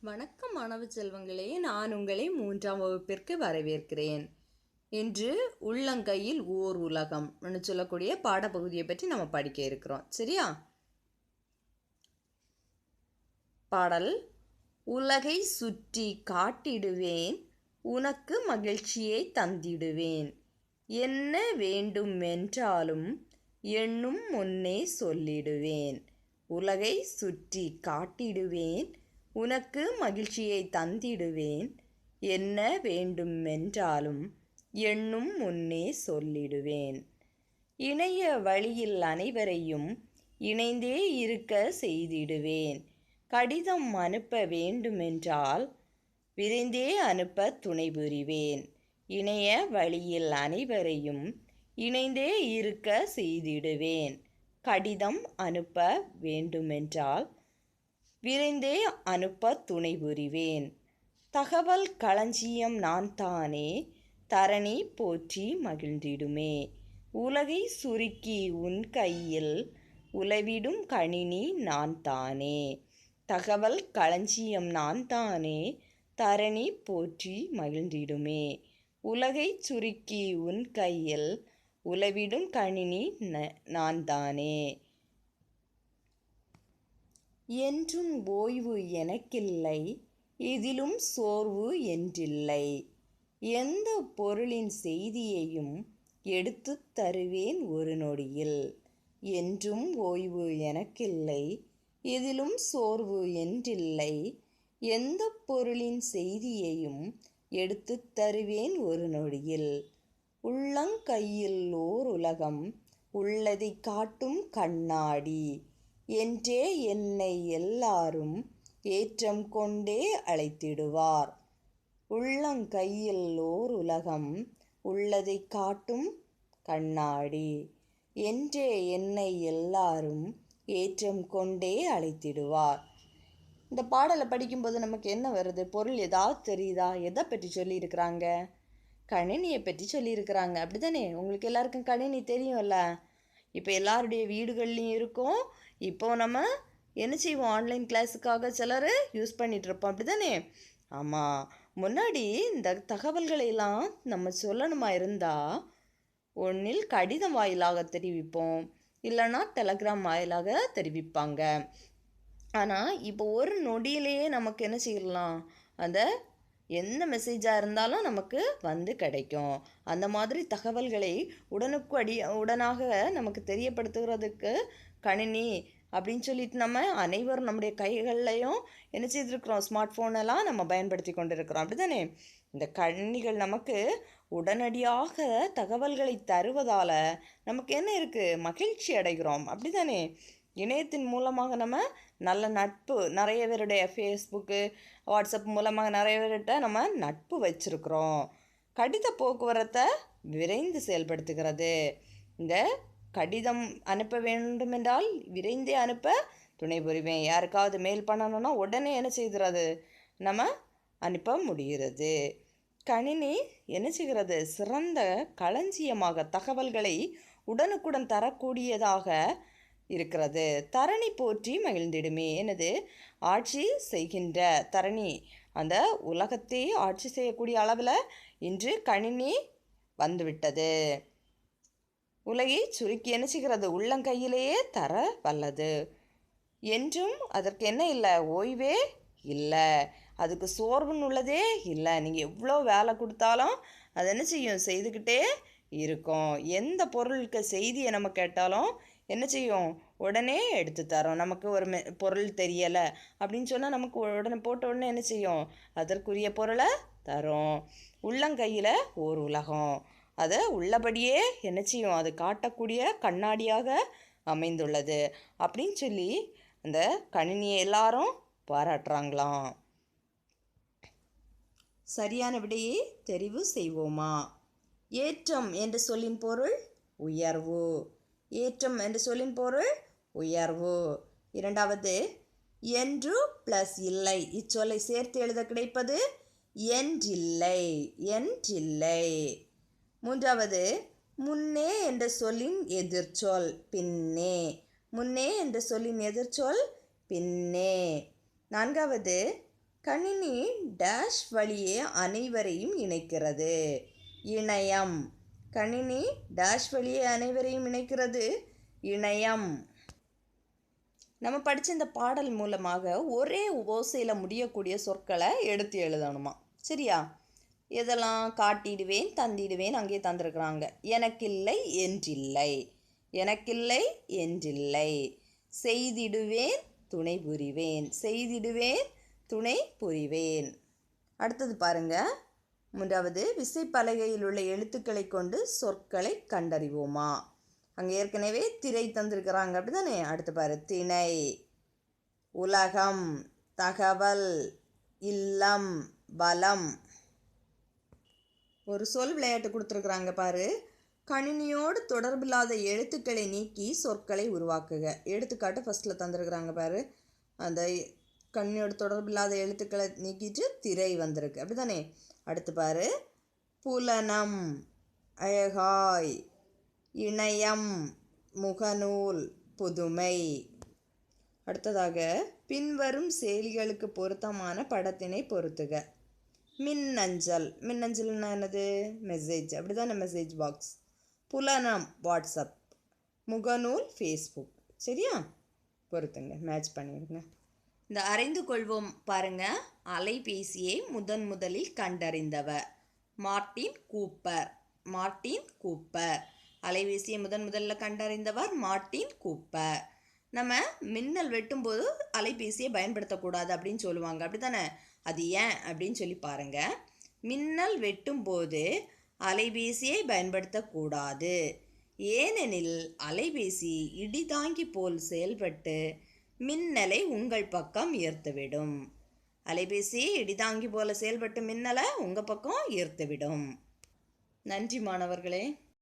வணக்கம் மாணவ செல்வங்களே நான் உங்களை மூன்றாம் வகுப்பிற்கு வரவேற்கிறேன். இன்று உள்ளங்கையில் ஓர் உலகம் சொல்லக்கூடிய பாடப்பகுதியை பற்றி நம்ம படிக்க இருக்கிறோம். சரியா? பாடல் உலகை சுற்றி காட்டிடுவேன் உனக்கு மகிழ்ச்சியை தந்திடுவேன். என்ன வேண்டுமென்றாலும் எண்ணும் முன்னே சொல்லிடுவேன். உலகை சுற்றி காட்டிடுவேன் உனக்கு மகிழ்ச்சியை தந்திடுவேன். என்ன வேண்டுமென்றாலும் எண்ணும் முன்னே சொல்லிடுவேன். இணைய வழியில் அனைவரையும் இணைந்தே இருக்க செய்திடுவேன். கடிதம் அனுப்ப வேண்டுமென்றால் விரைந்தே அனுப்ப துணை புரிவேன் இணைய வழியில் அனைவரையும் இணைந்தே இருக்க செய்திடுவேன். கடிதம் அனுப்ப வேண்டுமென்றால் விரைந்தே அனுப்ப துணை புரிவேன். தகவல் களஞ்சியம் நான் தானே தரணி போற்றி மகிழ்ந்திடுமே. உலகை சுருக்கி உன் கையில் உலவிடும் கணினி நான் தானே தகவல் களஞ்சியம் நான் தானே தரணி போற்றி மகிழ்ந்திடுமே. உலகை சுருக்கி உன் கையில் உலவிடும் கணினி நான் தானே என்றும் ஓய்வு எனக்கில்லை இதிலும் சோர்வு என்றில்லை. எந்த பொருளின் செய்தியையும் எடுத்து தருவேன் ஒரு நொடியில். என்றும் ஓய்வு எனக்கில்லை இதிலும் சோர்வு என்றில்லை. எந்த பொருளின் செய்தியையும் எடுத்து தருவேன் ஒரு நொடியில். உள்ளங்கையில் ஓர் உலகம் உள்ளதை காட்டும் கண்ணாடி. என்றே என்னை எல்லாரும் ஏற்றம் கொண்டே அழைத்திடுவார். உள்ளங்கையில் ஓர் உலகம் உள்ளதை காட்டும் கண்ணாடி. என்றே என்னை எல்லாரும் ஏற்றம் கொண்டே அழைத்திடுவார். இந்த பாடலை படிக்கும்போது நமக்கு என்ன வருது? பொருள் ஏதாவது தெரியுதா? எதை பற்றி சொல்லியிருக்கிறாங்க? கணினியை பற்றி சொல்லியிருக்கிறாங்க. அப்படி தானே உங்களுக்கு எல்லாருக்கும் கணினி தெரியும்ல? இப்போ எல்லாருடைய வீடுகள்லையும் இருக்கும் இப்போ நம்ம என்ன செய்வோம்? ஆன்லைன் கிளாஸுக்காக சிலர் யூஸ் பண்ணிகிட்ருப்போம் அப்படி தானே ஆமாம் முன்னாடி இந்த தகவல்களையெல்லாம் நம்ம சொல்லணுமா இருந்தால் ஒன்றில் கடிதம் வாயிலாக தெரிவிப்போம். இல்லைன்னா டெலகிராம் வாயிலாக தெரிவிப்பாங்க. ஆனால் இப்போ ஒரு நொடியிலேயே நமக்கு என்ன செய்யலாம்? அந்த எந்த மெசேஜாக இருந்தாலும் நமக்கு வந்து கிடைக்கும். அந்த மாதிரி தகவல்களை உடனுக்கு அடி உடனாக நமக்கு தெரியப்படுத்துகிறதுக்கு கணினி அப்படின்னு சொல்லிட்டு நம்ம அனைவரும் நம்முடைய கைகள்லையும் என்ன செய்திருக்கிறோம் ஸ்மார்ட் ஃபோனெல்லாம் நம்ம பயன்படுத்தி கொண்டு இருக்கிறோம் அப்படி தானே இந்த கணினிகள் நமக்கு உடனடியாக தகவல்களை தருவதால் நமக்கு என்ன இருக்குது மகிழ்ச்சி அடைகிறோம். அப்படி தானே இணையத்தின் மூலமாக நம்ம நல்ல நட்பு நிறைய பேருடைய ஃபேஸ்புக்கு வாட்ஸ்அப் மூலமாக நிறைய பேர்கிட்ட நம்ம நட்பு வச்சுருக்குறோம். கடித போக்குவரத்தை விரைந்து செயல்படுத்துகிறது. இந்த கடிதம் அனுப்ப வேண்டுமென்றால் விரைந்தே அனுப்ப துணை புரிவேன். யாருக்காவது மெயில் பண்ணணும்னா உடனே என்ன செய்கிறது? நம்ம அனுப்ப முடிகிறது. கணினி என்ன செய்கிறது? சிறந்த களஞ்சியமாக தகவல்களை உடனுக்குடன் தரக்கூடியதாக இருக்கிறது. தரணி போற்றி மகிழ்ந்திடுமே. எனது ஆட்சி செய்கின்ற தரணி. அந்த உலகத்தை ஆட்சி செய்யக்கூடிய அளவில் இன்று கணினி வந்துவிட்டது. உலகை சுருக்கி என்ன செய்கிறது? உள்ளங்கையிலேயே தர வல்லது. என்றும் அதற்கு என்ன இல்லை? ஓய்வே இல்லை. அதுக்கு சோர்வுன்னு உள்ளதே இல்லை. நீங்கள் எவ்வளோ வேலை கொடுத்தாலும் அது என்ன செய்யும்? செய்துக்கிட்டே இருக்கும். எந்த பொருளுக்கு செய்தியை நம்ம கேட்டாலும் என்ன செய்யும்? உடனே எடுத்து தரோம். நமக்கு ஒரு மெ பொருள் தெரியலை. அப்படின்னு சொன்னால் நமக்கு உடனே போட்ட உடனே என்ன செய்யும்? அதற்குரிய பொருளை தரும். உள்ளங்கையில் ஓர் உலகம். அதை உள்ளபடியே என்ன செய்யும்? அது காட்டக்கூடிய கண்ணாடியாக அமைந்துள்ளது. அப்படின்னு சொல்லி அந்த கணினியை எல்லாரும் பாராட்டுறாங்களாம். சரியான விடையை தெரிவு செய்வோமா? ஏற்றம் என்ற சொல்லின் பொருள் உயர்வு. ஏற்றம் என்ற சொல்லின் பொருள் உயர்வு. இரண்டாவது என்று ப்ளஸ் இல்லை. இச்சொல்லை சேர்த்து எழுத கிடைப்பது என்றில்லை என்றில்லை. மூன்றாவது முன்னே என்ற சொல்லின் எதிர்ச்சொல் பின்னே. முன்னே என்ற சொல்லின் எதிர்ச்சொல் பின்னே. நான்காவது கணினி டேஷ் வழியே அனைவரையும் இணைக்கிறது. இணையம். கணினி டேஷ் வழியே அனைவரையும் இணைக்கிறது. இணையம். நம்ம படித்த இந்த பாடல் மூலமாக ஒரே ஓசையில் முடியக்கூடிய சொற்களை எடுத்து எழுதணுமா? சரியா? இதெல்லாம் காட்டிடுவேன் தந்திடுவேன் அங்கே தந்திருக்கிறாங்க. எனக்கில்லை என்றில்லை. எனக்கில்லை என்றில்லை. செய்திடுவேன் துணை புரிவேன். செய்திடுவேன் துணை புரிவேன். அடுத்தது பாருங்கள் மூன்றாவது விசைப்பலகையில் உள்ள எழுத்துக்களை கொண்டு சொற்களை கண்டறிவோமா? அங்கே ஏற்கனவே திரை தந்திருக்கிறாங்க அப்படிதானே? அடுத்து பாரு திணை உலகம் தகவல் இல்லம் பலம் ஒரு சொல் விளையாட்டு கொடுத்துருக்குறாங்க பாரு. கணினியோடு தொடர்பில்லாத எழுத்துக்களை நீக்கி சொற்களை உருவாக்குக. எடுத்துக்காட்டு ஃபஸ்ட்டில் தந்திருக்கிறாங்க பாரு. அந்த கண்ணியோட தொடர்பில்லாத எழுத்துக்களை நீக்கிட்டு திரை வந்திருக்கு. அப்படிதானே? அடுத்து பாரு. புலனம் அழகாய் இணையம் முகநூல் புதுமை. அடுத்ததாக பின்வரும் செயலிகளுக்கு பொருத்தமான படத்தினை பொருத்துக. மின்னஞ்சல். மின்னஞ்சல்னா என்னது? மெசேஜ். அப்படிதானே மெசேஜ் பாக்ஸ். புலனம் வாட்ஸ்அப். முகநூல் ஃபேஸ்புக். சரியா? பொறுத்துங்க மேட்ச் பண்ணிடுங்க. இந்த அறிந்து கொள்வோம் பாருங்க. அலைபேசியை முதன் முதலில் கண்டறிந்தவர். Martin Cooper. Martin Cooper. அலைபேசியை முதன் முதல்ல கண்டறிந்தவர் மார்ட்டின் கூப்பர். நம்ம மின்னல் வெட்டும்போது அலைபேசியை பயன்படுத்தக்கூடாது அப்படின்னு சொல்லுவாங்க. அப்படி தானே அது ஏன் அப்படின்னு சொல்லி பாருங்க. மின்னல் வெட்டும்போது அலைபேசியை பயன்படுத்தக்கூடாது. ஏனெனில் அலைபேசி இடிதாங்கி போல் செயல்பட்டு மின்னலை உங்கள் பக்கம் ஈர்த்துவிடும். அலைபேசி இடிதாங்கி போல செயல்பட்டு மின்னலை உங்கள் பக்கம் ஈர்த்துவிடும். நன்றி மாணவர்களே.